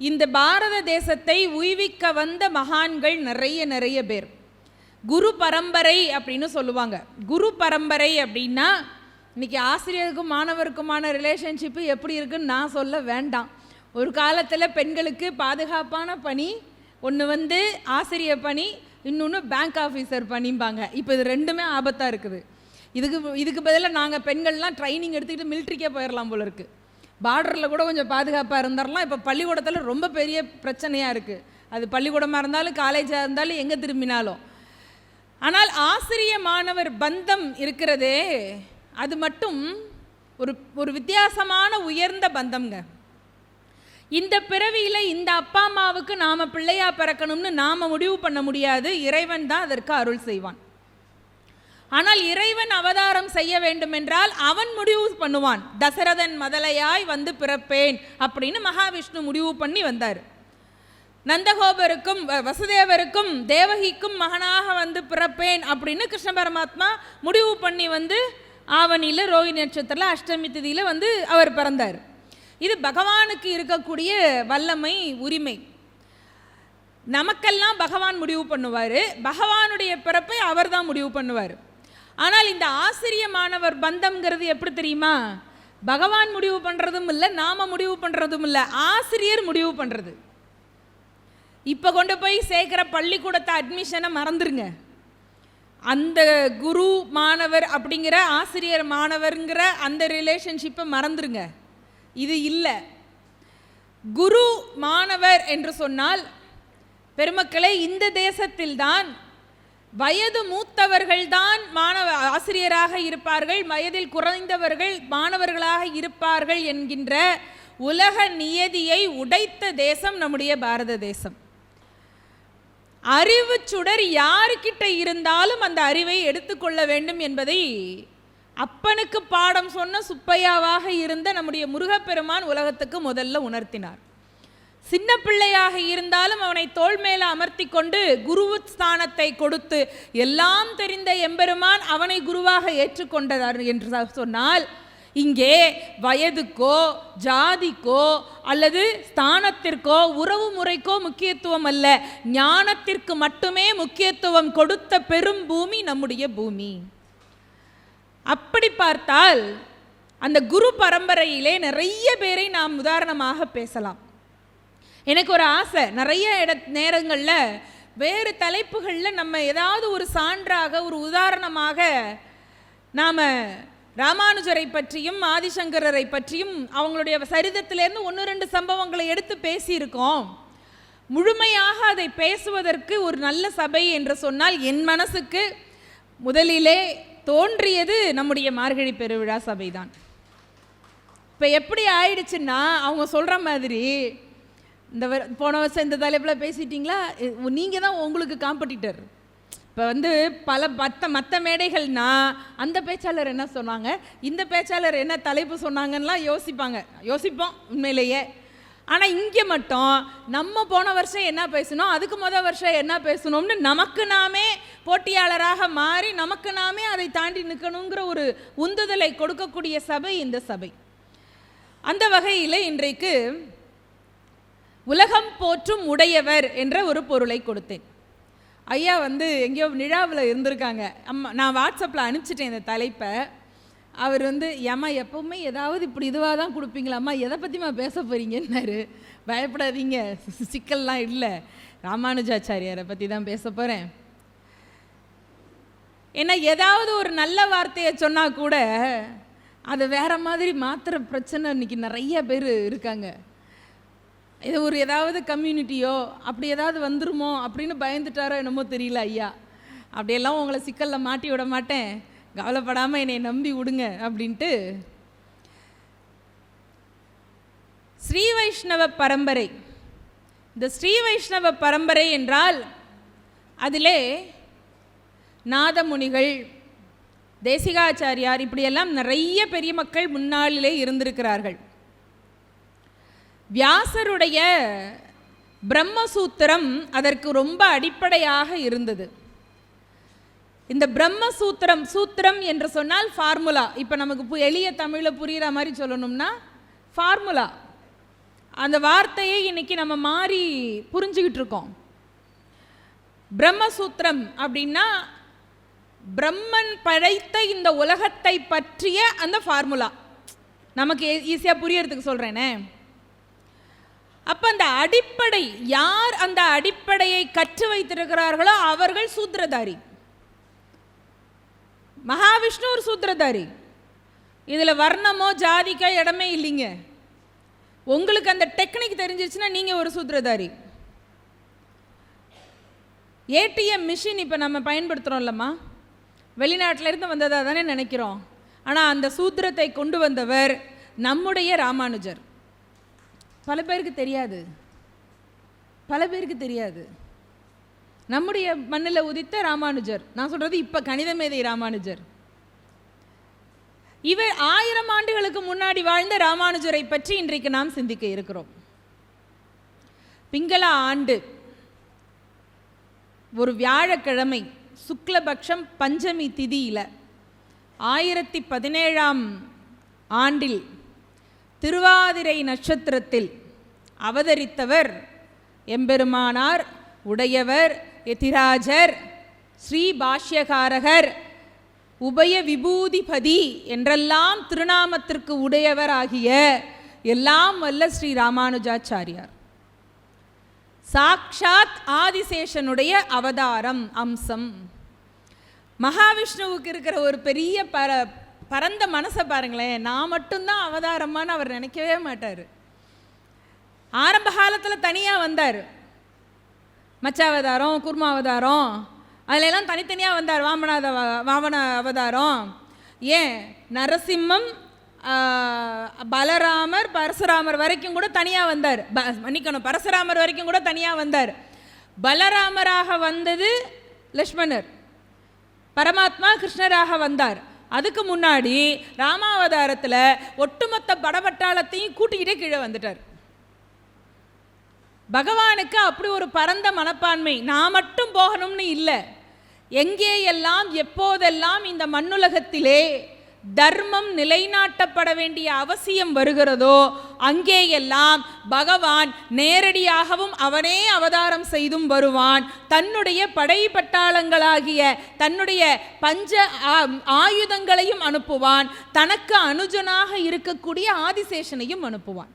இந்த பாரத தேசத்தை உய்விக்க வந்த மகான்கள் நிறைய நிறைய பேர். குரு பரம்பரை அப்படின்னு சொல்லுவாங்க. குரு பரம்பரை அப்படின்னா இன்றைக்கி ஆசிரியருக்கும் மாணவருக்குமான ரிலேஷன்ஷிப்பு எப்படி இருக்குன்னு நான் சொல்ல வேண்டாம். ஒரு காலத்தில் பெண்களுக்கு பாதுகாப்பான பணி ஒன்று வந்து ஆசிரியர் பணி இன்னொன்று பேங்க் ஆஃபீஸர் பணிம்பாங்க. இப்போ இது ரெண்டுமே ஆபத்தாக இருக்குது. இதுக்கு இதுக்கு பதிலாக நாங்கள் பெண்கள்லாம் ட்ரைனிங் எடுத்துக்கிட்டு மிலிட்ரிக்கே போயிடலாம் போல இருக்குது பார்டரில் கூட கொஞ்சம் பாதுகாப்பாக இருந்துடலாம் இப்போ பள்ளிக்கூடத்தில் ரொம்ப பெரிய பிரச்சனையாக இருக்குது அது பள்ளிக்கூடமாக இருந்தாலும் காலேஜாக இருந்தாலும் எங்கே திரும்பினாலும். ஆனால் ஆசிரிய மாணவர் பந்தம் இருக்கிறதே அது மட்டும் ஒரு ஒரு வித்தியாசமான உயர்ந்த பந்தம்ங்க. இந்த பிறவியில் இந்த அப்பா அம்மாவுக்கு நாம் பிள்ளையாக பிறக்கணும்னு நாம் முடிவு பண்ண முடியாது. இறைவன் தான் அதற்கு அருள் செய்வான். ஆனால் இறைவன் அவதாரம் செய்ய வேண்டுமென்றால் அவன் முடிவு பண்ணுவான். தசரதன் மதலையாய் வந்து பிறப்பேன் அப்படின்னு மகாவிஷ்ணு முடிவு பண்ணி வந்தார். நந்தகோபருக்கும் வ- வசுதேவருக்கும் தேவகிக்கும் மகனாக வந்து பிறப்பேன் அப்படின்னு கிருஷ்ண பரமாத்மா முடிவு பண்ணி வந்து ஆவணியில் ரோஹிணி நட்சத்திரத்தில் அஷ்டமி திதியில் வந்து அவர் பிறந்தார். இது பகவானுக்கு இருக்கக்கூடிய வல்லமை உரிமை. நமக்கெல்லாம் பகவான் முடிவு பண்ணுவார். பகவானுடைய பிறப்பை அவர் தான் முடிவு பண்ணுவார். ஆனால் இந்த ஆசிரிய மாணவர் பந்தம்ங்கிறது எப்படி தெரியுமா? பகவான் முடிவு பண்ணுறதும் இல்லை நாம முடிவு பண்ணுறதும் இல்லை ஆசிரியர் முடிவு பண்ணுறது இப்போ கொண்டு போய் சேர்க்குற பள்ளிக்கூடத்தை அட்மிஷனை மறந்துருங்க. அந்த குரு மாணவர் அப்படிங்கிற ஆசிரியர் மாணவருங்கிற அந்த ரிலேஷன்ஷிப்பை மறந்துருங்க. இது இல்லை. குரு மாணவர் என்று சொன்னால் பெருமக்களே இந்த தேசத்தில்தான் வயது மூத்தவர்கள்தான் மாணவ ஆசிரியராக இருப்பார்கள் வயதில் குறைந்தவர்கள் மாணவர்களாக இருப்பார்கள் என்கின்ற உலக நியதியை உடைத்த தேசம் நம்முடைய பாரத தேசம். அறிவு சுடர் யாருக்கிட்ட இருந்தாலும் அந்த அறிவை எடுத்துக்கொள்ள வேண்டும் என்பதை அப்பனுக்கு பாடம் சொன்ன சுப்பையாவாக இருந்த நம்முடைய முருகப்பெருமான் உலகத்துக்கு முதல்ல உணர்த்தினார். சின்ன பிள்ளையாக இருந்தாலும் அவனை தோள் மேலே அமர்த்தி கொண்டு குருவு ஸ்தானத்தை கொடுத்து எல்லாம் தெரிந்த எம்பெருமான் அவனை குருவாக ஏற்றுக்கொண்டார் என்று சொன்னால் இங்கே வயதுக்கோ ஜாதிக்கோ அல்லது ஸ்தானத்திற்கோ உறவு முறைக்கோ முக்கியத்துவம் அல்ல. ஞானத்திற்கு மட்டுமே முக்கியத்துவம் கொடுத்த பெரும் பூமி நம்முடைய பூமி. அப்படி பார்த்தால் அந்த குரு பரம்பரையிலே நிறைய பேரை நாம் உதாரணமாக பேசலாம். எனக்கு ஒரு ஆசை. நிறைய இட நேரங்களில் வேறு தலைப்புகளில் நம்ம ஏதாவது ஒரு சான்றாக ஒரு உதாரணமாக நாம் ராமானுஜரை பற்றியும் ஆதிசங்கரரை பற்றியும் அவங்களுடைய சரிதத்திலேருந்து ஒன்று ரெண்டு சம்பவங்களை எடுத்து பேசியிருக்கோம். முழுமையாக அதை பேசுவதற்கு ஒரு நல்ல சபை என்று சொன்னால் என் மனசுக்கு முதலிலே தோன்றியது நம்முடைய மார்கழி பெருவிழா சபைதான். இப்போ எப்படி ஆயிடுச்சுன்னா அவங்க சொல்கிற மாதிரி இந்த போன வருஷம் இந்த தலைப்பில் பேசிட்டீங்களா? நீங்கள் தான் உங்களுக்கு காம்படிட்டர் இப்போ வந்து பல மற்ற மற்ற மேடைகள்னா அந்த பேச்சாளர் என்ன சொன்னாங்க? இந்த பேச்சாளர் என்ன தலைப்பு சொன்னாங்கன்னெலாம் யோசிப்பாங்க. யோசிப்போம் உண்மையிலேயே. ஆனால் இங்கே மட்டும் நம்ம போன வருஷம் என்ன பேசணும் அதுக்கு முதல் வருஷம் என்ன பேசணும்னு நமக்கு நாமே போட்டியாளராக மாறி நமக்கு நாமே அதை தாண்டி நிற்கணுங்கிற ஒரு உந்துதலை கொடுக்கக்கூடிய சபை இந்த சபை. அந்த வகையில் இன்றைக்கு உலகம் போற்றும் உடையவர் என்ற ஒரு பொருளை கொடுத்தேன். ஐயா வந்து எங்கேயோ நிழாவில் இருந்திருக்காங்க. அம்மா நான் வாட்ஸ்அப்பில் அனுப்பிச்சிட்டேன் இந்த தலைப்பை. அவர் வந்து ஏம்மா எப்பவுமே ஏதாவது இப்படி இதுவாக தான் கொடுப்பீங்களாம்மா எதை பற்றிமா பேச போகிறீங்கன்னாரு பயப்படாதீங்க. சிக்கல்லாம் இல்லை. ராமானுஜாச்சாரியாரை பற்றி தான் பேச போகிறேன் ஏன்னா ஏதாவது ஒரு நல்ல வார்த்தையை சொன்னால் கூட அதை வேற மாதிரி மாத்திர பிரச்சனை இன்னைக்கு நிறைய பேர் இருக்காங்க. இது ஒரு ஏதாவது கம்யூனிட்டியோ அப்படி ஏதாவது வந்துருமோ அப்படின்னு பயந்துட்டாரோ என்னமோ தெரியல ஐயா. அப்படியெல்லாம் உங்களை சிக்கலில் மாட்டி விட மாட்டேன். கவலைப்படாமல் என்னை நம்பி விடுங்க அப்படின்ட்டு. ஸ்ரீ வைஷ்ணவ பரம்பரை. இந்த ஸ்ரீ வைஷ்ணவ பரம்பரை என்றால் அதிலே நாதமுனிகள் தேசிகாச்சாரியார் இப்படியெல்லாம் நிறைய பெரிய மக்கள் முன்னாளிலே இருந்திருக்கிறார்கள். வியாசருடைய பிரம்மசூத்திரம் அதற்கு ரொம்ப அடிப்படையாக இருந்தது. இந்த பிரம்மசூத்திரம் சூத்திரம் என்று சொன்னால் ஃபார்முலா இப்போ நமக்கு பு- எளிய தமிழில் புரிகிற மாதிரி சொல்லணும்னா ஃபார்முலா அந்த வார்த்தையை இன்னைக்கு நம்ம மாறி புரிஞ்சுக்கிட்டு இருக்கோம். பிரம்மசூத்திரம் அப்படின்னா பிரம்மன் படைத்த இந்த உலகத்தை பற்றிய அந்த ஃபார்முலா நமக்கு e-, ஈஸியாக புரியறதுக்கு சொல்கிறேனே அப்போ அந்த அடிப்படை யார் அந்த அடிப்படையை கற்று வைத்திருக்கிறார்களோ அவர்கள் சூத்திரதாரி. மகாவிஷ்ணு ஒரு சூத்திரதாரி. இதில் வர்ணமோ ஜாதிக்கோ இடமே இல்லைங்க. உங்களுக்கு அந்த டெக்னிக் தெரிஞ்சிச்சுன்னா நீங்கள் ஒரு சூத்திரதாரி. ஏடிஎம் மிஷின் இப்போ நம்ம பயன்படுத்துகிறோம்லம்மா வெளிநாட்டிலேருந்து வந்ததாக தானே நினைக்கிறோம். ஆனால் அந்த சூத்திரத்தை கொண்டு வந்தவர் நம்முடைய ராமானுஜர். பல பேருக்கு தெரியாது. பல பேருக்கு தெரியாது. நம்முடைய மண்ணில் உதித்த ராமானுஜர் நான் சொல்கிறது இப்போ கணித மேதை ராமானுஜர். இவர் ஆயிரம் ஆண்டுகளுக்கு முன்னாடி வாழ்ந்த ராமானுஜரை பற்றி இன்றைக்கு நாம் சிந்திக்க இருக்கிறோம். பிங்களா ஆண்டு ஒரு வியாழக்கிழமை சுக்லபக்ஷம் பஞ்சமி திதியில் ஆயிரத்தி பதினேழாம் ஆண்டில் திருவாதிரை நட்சத்திரத்தில் அவதரித்தவர் எம்பெருமானார் உடையவர் எதிராஜர் ஸ்ரீ பாஷ்யகாரகர் உபய விபூதிபதி என்றெல்லாம் திருநாமத்திற்கு உடையவராகிய எல்லாம் வல்ல ஸ்ரீ ராமானுஜாச்சாரியார். சாக்ஷாத் ஆதிசேஷனுடைய அவதாரம் அம்சம். மகாவிஷ்ணுவுக்கு இருக்கிற ஒரு பெரிய பர பரந்த மனசை பாருங்களேன். நான் மட்டும்தான் அவதாரமான்னு அவர் நினைக்கவே மாட்டார். ஆரம்ப காலத்தில் தனியாக வந்தார். மச்சாவதாரம் குர்மா அவதாரம் எல்லாம் தனித்தனியாக வந்தார். வாமனாத வாமன அவதாரம். ஏன்? நரசிம்மம் பலராமர் பரசுராமர் வரைக்கும் கூட தனியாக வந்தார். ப மன்னிக்கணும். பரசுராமர் வரைக்கும் கூட தனியாக வந்தார். பலராமராக வந்தது லக்ஷ்மணர். பரமாத்மா கிருஷ்ணராக வந்தார். அதுக்கு முன்னாடி ராமாவதாரத்தில் ஒட்டுமொத்த படபட்டாளத்தையும் கூட்டிக்கிட்டே கீழே வந்துட்டார். பகவானுக்கு அப்படி ஒரு பரந்த மனப்பான்மை நான் மட்டும் போகணும்னு இல்லை. எங்கேயெல்லாம் எப்போதெல்லாம் இந்த மண்ணுலகத்திலே தர்மம் நிலைநாட்டப்பட வேண்டிய அவசியம் வருகிறதோ அங்கேயெல்லாம் பகவான் நேரடியாகவும் அவனே அவதாரம் செய்தும் வருவான். தன்னுடைய படை பட்டாளங்களாகிய தன்னுடைய பஞ்ச ஆ- ஆயுதங்களையும் அனுப்புவான். தனக்கு அனுஜனாக இருக்கக்கூடிய ஆதிசேஷனையும் அனுப்புவான்.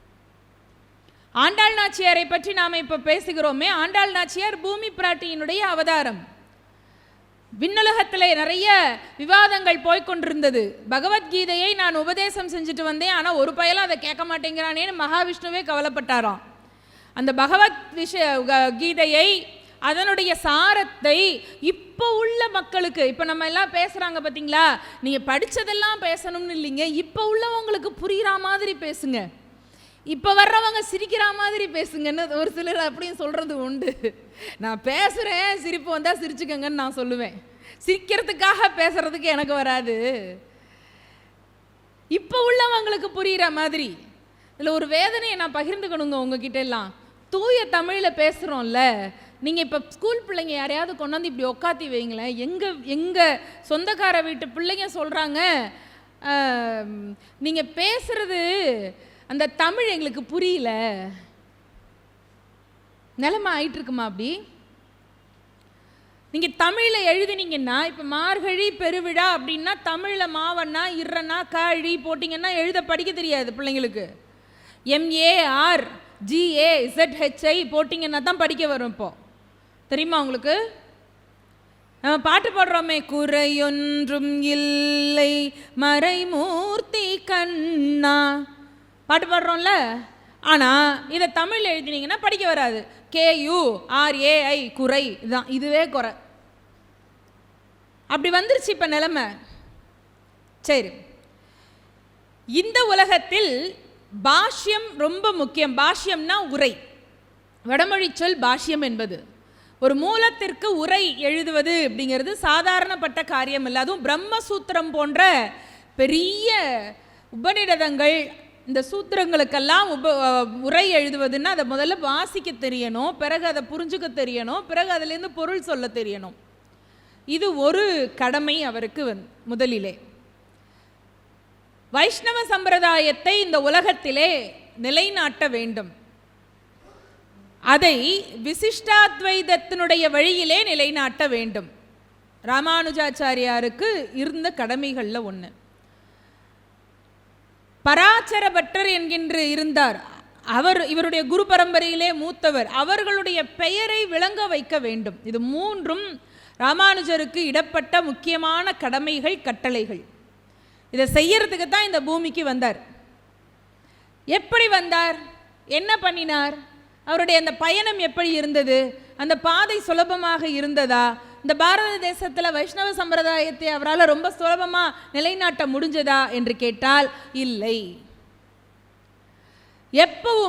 ஆண்டாள் நாச்சியாரை பற்றி நாம் இப்போ பேசுகிறோமே ஆண்டாள் நாச்சியார் பூமி பிராட்டியினுடைய அவதாரம். விண்ணுலகத்தில் நிறைய விவாதங்கள் போய்கொண்டிருந்தது பகவத்கீதையை நான் உபதேசம் செஞ்சுட்டு வந்தேன். ஆனால் ஒரு பயலும் அதை கேட்க மாட்டேங்கிறானேன்னு மகாவிஷ்ணுவே கவலைப்பட்டாராம். அந்த பகவத் விஷய கீதையை அதனுடைய சாரத்தை இப்போ உள்ள மக்களுக்கு இப்போ நம்ம எல்லாம் பேசுகிறாங்க பார்த்தீங்களா நீங்கள் படித்ததெல்லாம் பேசணும்னு இல்லைங்க. இப்போ உள்ளவங்களுக்கு புரிகிற மாதிரி பேசுங்க. இப்போ வர்றவங்க சிரிக்கிற மாதிரி பேசுங்கன்னு ஒரு சிலர் அப்படியும் சொல்கிறது உண்டு. நான் பேசுகிறேன் சிரிப்பு வந்தால் சிரிச்சுக்கங்கன்னு நான் சொல்லுவேன். சிரிக்கிறதுக்காக பேசுகிறதுக்கு எனக்கு வராது. இப்போ உள்ளவங்களுக்கு புரிகிற மாதிரி. இதில் ஒரு வேதனையை நான் பகிர்ந்துக்கணுங்க உங்ககிட்ட எல்லாம். தூய தமிழில் பேசுகிறோம்ல நீங்கள் இப்போ ஸ்கூல் பிள்ளைங்க யாரையாவது கொண்டாந்து இப்படி உக்காத்தி வைங்களேன். எங்கள் எங்கள் சொந்தக்கார வீட்டு பிள்ளைங்க சொல்கிறாங்க நீங்கள் பேசுகிறது அந்த தமிழ் எங்களுக்கு புரியல. நிலமா ஆயிட்டு இருக்குமா அப்படி? நீங்கள் தமிழில் எழுதினீங்கன்னா இப்போ மார்கழி பெருவிழா அப்படின்னா தமிழில் மாவண்ணா இறனா காழி போட்டிங்கன்னா எழுத படிக்க தெரியாது பிள்ளைங்களுக்கு. எம்ஏஆர் ஜிஏ இசட்ஹெச்ஐ போட்டிங்கன்னா தான் படிக்க வரும் இப்போ. தெரியுமா உங்களுக்கு? நம்ம பாட்டு பாடுறோமே குறையொன்றும் இல்லை மறைமூர்த்தி கண்ணா. பாட்டு பாடுறோம்ல? ஆனால் இதை தமிழ் எழுதினீங்கன்னா படிக்க வராது. கேயு ஆர்ஏஐ குறை இதுதான். இதுவே குறை. அப்படி வந்துருச்சு இப்போ நிலைமை. சரி. இந்த உலகத்தில் பாஷ்யம் ரொம்ப முக்கியம். பாஷ்யம்னா உரை. வடமொழி சொல் பாஷ்யம் என்பது. ஒரு மூலத்திற்கு உரை எழுதுவது அப்படிங்கிறது சாதாரணப்பட்ட காரியம் இல்லை அதுவும் பிரம்மசூத்திரம் போன்ற பெரிய உபநிடதங்கள் இந்த சூத்திரங்களுக்கெல்லாம் உப உரை எழுதுவதுன்னா அதை முதல்ல வாசிக்க தெரியணும் பிறகு அதை புரிஞ்சுக்க தெரியணும் பிறகு அதுலேருந்து பொருள் சொல்ல தெரியணும். இது ஒரு கடமை அவருக்கு வந் முதலிலே. வைஷ்ணவ சம்பிரதாயத்தை இந்த உலகத்திலே நிலைநாட்ட வேண்டும். அதை விசிஷ்டாத்வைதத்தினுடைய வழியிலே நிலைநாட்ட வேண்டும். ராமானுஜாச்சாரியாருக்கு இருந்த கடமைகளில் ஒன்று பராச்சர பட்டர் என்கின்ற இருந்தார். அவர் இவருடைய குரு பரம்பரையிலே மூத்தவர். அவர்களுடைய பெயரை விளங்க வைக்க வேண்டும். இது மூன்றும் ராமானுஜருக்கு இடப்பட்ட முக்கியமான கடமைகள் கட்டளைகள். இதை செய்யறதுக்கு தான் இந்த பூமிக்கு வந்தார். எப்படி வந்தார்? என்ன பண்ணினார்? அவருடைய அந்த பயணம் எப்படி இருந்தது? அந்த பாதை சுலபமாக இருந்ததா? இந்த பாரத தேசத்தில் வைஷ்ணவ சம்பிரதாயத்தை அவரால் ரொம்ப சுலபமாக நிலைநாட்ட முடிஞ்சதா என்று கேட்டால் இல்லை. எப்பவும்